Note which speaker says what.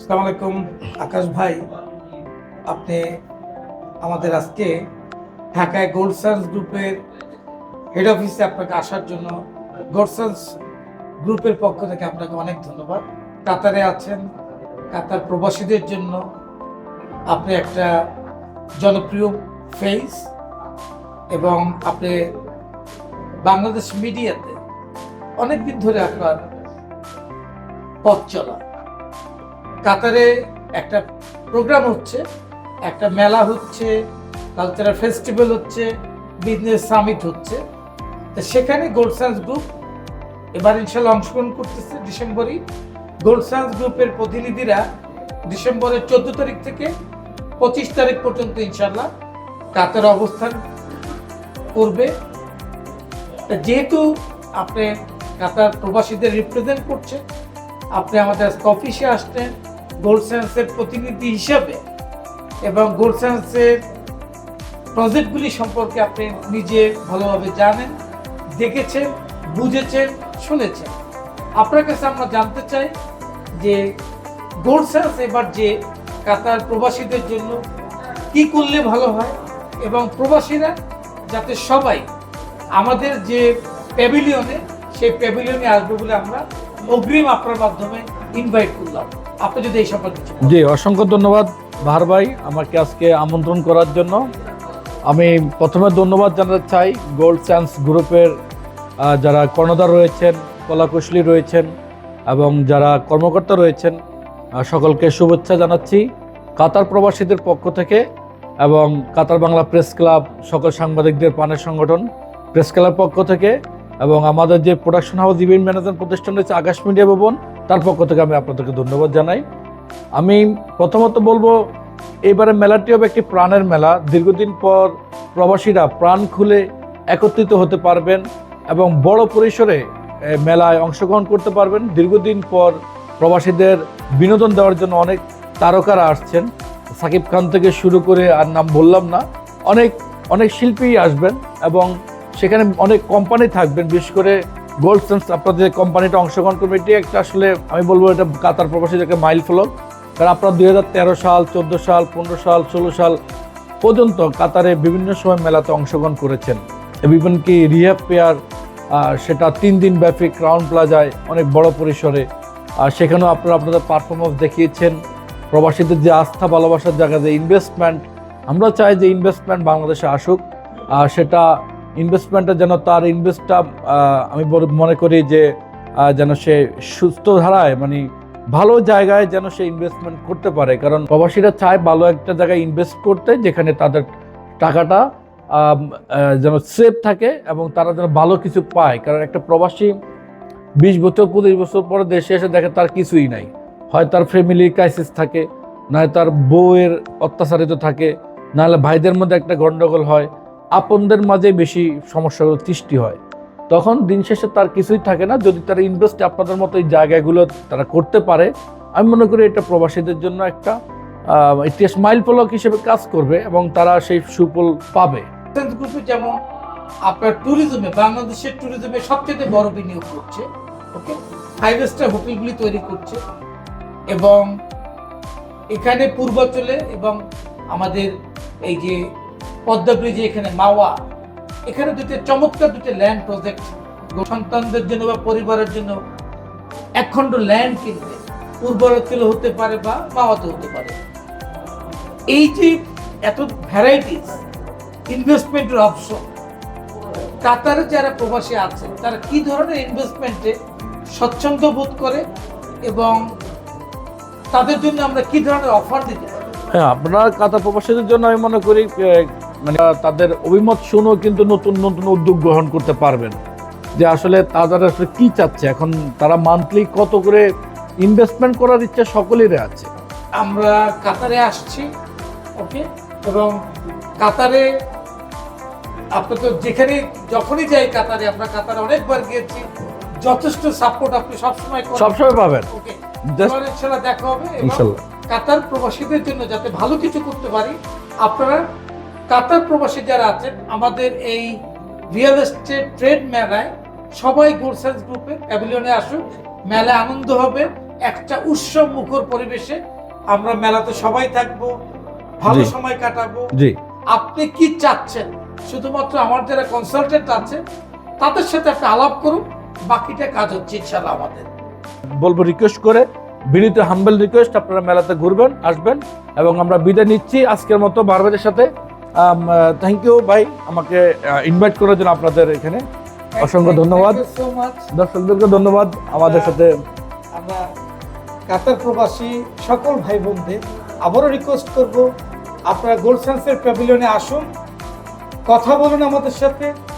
Speaker 1: আসসালামু আলাইকুম। আকাশ ভাই, আপনি আমাদের আজকে ঢাকায় গোল্ড সায়েন্স গ্রুপের হেড অফিসে আপনাকে আসার জন্য গোল্ড সায়েন্স গ্রুপের পক্ষ থেকে আপনাকে অনেক ধন্যবাদ। কাতারে আছেন, কাতার প্রবাসীদের জন্য আপনি একটা জনপ্রিয় ফেস এবং আপনি বাংলাদেশ মিডিয়াতে অনেকদিন ধরে আপনার পথ চলা। কাতারে একটা প্রোগ্রাম হচ্ছে, একটা মেলা হচ্ছে, কালচারাল ফেস্টিভ্যাল হচ্ছে, বিজনেস সামিট হচ্ছে। তো সেখানে গোল্ড সায়েন্স গ্রুপ এবার ইনশাল্লাহ অংশগ্রহণ করতেছে ডিসেম্বরই। গোল্ড সায়েন্স গ্রুপের প্রতিনিধিরা ডিসেম্বরের চোদ্দ তারিখ থেকে পঁচিশ তারিখ পর্যন্ত ইনশাল্লাহ কাতারে অবস্থান করবে। যেহেতু আপনি কাতার প্রবাসীদের রিপ্রেজেন্ট করছে আপনি আমাদের অফিসে আসছেন গোল্ড সায়েন্সের প্রতিনিধি হিসাবে এবং গোল্ড সায়েন্সের প্রজেক্টগুলি সম্পর্কে আপনি নিজে ভালোভাবে জানেন, দেখেছেন, বুঝেছেন, শুনেছেন। আপনার কাছে আমরা জানতে চাই যে গোল্ড সায়েন্স এবার যে কাতার প্রবাসীদের জন্য কি করলে ভালো হয় এবং প্রবাসীরা যাতে সবাই আমাদের যে প্যাভিলিয়নে সেই প্যাভিলিয়নে আসবে বলে আমরা অগ্রিম আপনার মাধ্যমে ইনভাইট করলাম। আপনি যদি এই সম্পর্কে
Speaker 2: জি, অসংখ্য ধন্যবাদ বাহার ভাই আমাকে আজকে আমন্ত্রণ করার জন্য। আমি প্রথমে ধন্যবাদ জানাতে চাই গোল্ড চান্স গ্রুপের যারা কর্ণধার রয়েছেন, কলাকুশলী রয়েছেন এবং যারা কর্মকর্তা রয়েছেন সকলকে শুভেচ্ছা জানাচ্ছি। কাতার প্রবাসীদের পক্ষ থেকে এবং কাতার বাংলা প্রেস ক্লাব, সকল সাংবাদিকদের পানের সংগঠন, প্রেস ক্লাবের পক্ষ থেকে এবং আমাদের যে প্রোডাকশন হাউস ইভেন্ট ম্যানেজমেন্ট প্রতিষ্ঠান রয়েছে, আকাশ মিডিয়া ভবন তার পক্ষ থেকে আমি আপনাদেরকে ধন্যবাদ জানাই। আমি প্রথমত বলব, এবারে মেলাটি হবে একটি প্রাণের মেলা। দীর্ঘদিন পর প্রবাসীরা প্রাণ খুলে একত্রিত হতে পারবেন এবং বড় পরিসরে মেলায় অংশগ্রহণ করতে পারবেন। দীর্ঘদিন পর প্রবাসীদের বিনোদন দেওয়ার জন্য অনেক তারকারা আসছেন। সাকিব খান থেকে শুরু করে আর নাম বললাম না, অনেক অনেক শিল্পী আসবেন এবং সেখানে অনেক কোম্পানি থাকবেন। বিশেষ করে গোল্ড সেন্স আপনাদের কোম্পানিটা অংশগ্রহণ করবে, এটি একটা আসলে, আমি বলব এটা কাতার প্রবাসীদের একটা মাইল ফলক কারণ আপনারা দুই সাল, চোদ্দ সাল, পনেরো সাল, ষোলো সাল পর্যন্ত কাতারে বিভিন্ন সময় মেলাতে অংশগ্রহণ করেছেন। এবং কি রিহাব পেয়ার সেটা তিন দিন ব্যাপী ক্রাউন প্লাজায় অনেক বড় পরিসরে। আর সেখানেও আপনারা আপনাদের পারফরমেন্স দেখিয়েছেন। প্রবাসীদের যে আস্থা, ভালোবাসার জায়গা, যে ইনভেস্টমেন্ট আমরা চাই যে ইনভেস্টমেন্ট বাংলাদেশে আসুক। আর সেটা ইনভেস্টমেন্টটা যেন তার ইনভেস্টটা আমি মনে করি যে যেন সে সুস্থ ধারায় মানে ভালো জায়গায় যেন সে ইনভেস্টমেন্ট করতে পারে। কারণ প্রবাসীরা চায় ভালো একটা জায়গায় ইনভেস্ট করতে, যেখানে তাদের টাকাটা যেন সেফ থাকে এবং তারা যেন ভালো কিছু পায়। কারণ একটা প্রবাসী বিশ বছর, পঁচিশ বছর পরে দেশে এসে দেখে তার কিছুই নাই। হয় তার ফ্যামিলি ক্রাইসিস থাকে, নয় তার বউয়ের অত্যাচারিত থাকে, নাহলে ভাইদের মধ্যে একটা গন্ডগোল হয়। আপনদের মাঝে বেশি সমস্যাগুলো সৃষ্টি হয়। তখন দিন শেষে তার কিছুই থাকে না। যদি তারা ইনভেস্ট আপনাদের মতো এই জায়গাগুলো তারা করতে পারে আমি মনে করি এটা প্রবাসীদের জন্য একটা আহ, একটি স্মাইল ফলক হিসেবে কাজ করবে এবং তারা সেই সুফল পাবে।
Speaker 1: যেমন আপনার ট্যুরিজমে বাংলাদেশের ট্যুরিজমে সবচেয়ে বড় বিনিয়োগ করছে ওকে ফাইভ স্টার হোটেলগুলি তৈরি করছে এবং এখানে পূর্বাঞ্চলে এবং আমাদের এই যে পদ্মা ব্রিজে এখানে মাওয়া, এখানে দুটি চমৎকার দুটি ল্যান্ড প্রজেক্ট সন্তানদের জন্য বা পরিবারের জন্য একখণ্ড ল্যান্ড কিনতে পূর্বাঞ্চলে হতে পারে বা মাওয়াতে হতে পারে। এই যে এত ভ্যারাইটিস ইনভেস্টমেন্টের অপশন কাতারে যারা প্রবাসী আছে, তারা কি ধরনের ইনভেস্টমেন্টে স্বচ্ছন্দ বোধ করে এবং তাদের জন্য আমরা কি ধরনের অফার দিতে
Speaker 2: হ্যাঁ আপনারা কাতার প্রবাসীদের জন্য আমি মনে করি মানে তাদের অভিমত শুনেও কিন্তু নতুন নতুন উদ্যোগ গ্রহণ করতে পারবেন। যে আসলে তারা আসলে কি চাচ্ছে? এখন তারা মান্থলি কত করে ইনভেস্টমেন্ট করার ইচ্ছা সকলেরই আছে।
Speaker 1: আমরা কাতারে আসছি ওকে এবং কাতারে আপনি তো যেখানে যখনই যাই কাতারে আমরা কাতারে অনেকবার গিয়েছি। যথেষ্ট সাপোর্ট আপনি সবসময়
Speaker 2: সবসময় পাবেন।
Speaker 1: ওকে দেখা হবে
Speaker 2: ইনশাল্লাহ।
Speaker 1: কাতার প্রবাসীদের জন্য যাতে ভালো কিছু করতে পারি আপনারা কাতার প্রবাসী যারা আছেন আমাদের এই রিয়েল এস্টেট ট্রেড মেলায় সবাই গোলসেন্স গ্রুপের প্যাভিলিয়নে আসুন মেলায় আনন্দ হবে একটা উৎসব মুখর পরিবেশে আমরা মেলাতে সবাই থাকব ভালো সময় কাটাবো। আপনি কি চাচ্ছেন? শুধুমাত্র আমার যারা কনসালটেন্ট আছে তাদের সাথে একটা আলাপ করুন বাকিটা কাজ হচ্ছে ইনশাল্লাহ আমাদের।
Speaker 2: বলব রিকোয়েস্ট করে বিনীত হাম্বেল রিকোয়েস্ট আপনারা মেলাতে ঘুরবেন আসবেন এবং আমরা বিদায় নিচ্ছি আজকের মতো বারবারের সাথে। থ্যাংক ইউ ভাই আমাকে ইনভাইট করার জন্য আপনাদের এখানে অসংখ্য ধন্যবাদ। দর্শকদেরকে ধন্যবাদ। আমাদের সাথে
Speaker 1: আমরা কাতার প্রবাসী সকল ভাই বোনদের আবারও রিকোয়েস্ট করব আপনারা গোল্ড সায়েন্সের প্যাভিলিয়নে আসুন কথা বলুন আমাদের সাথে।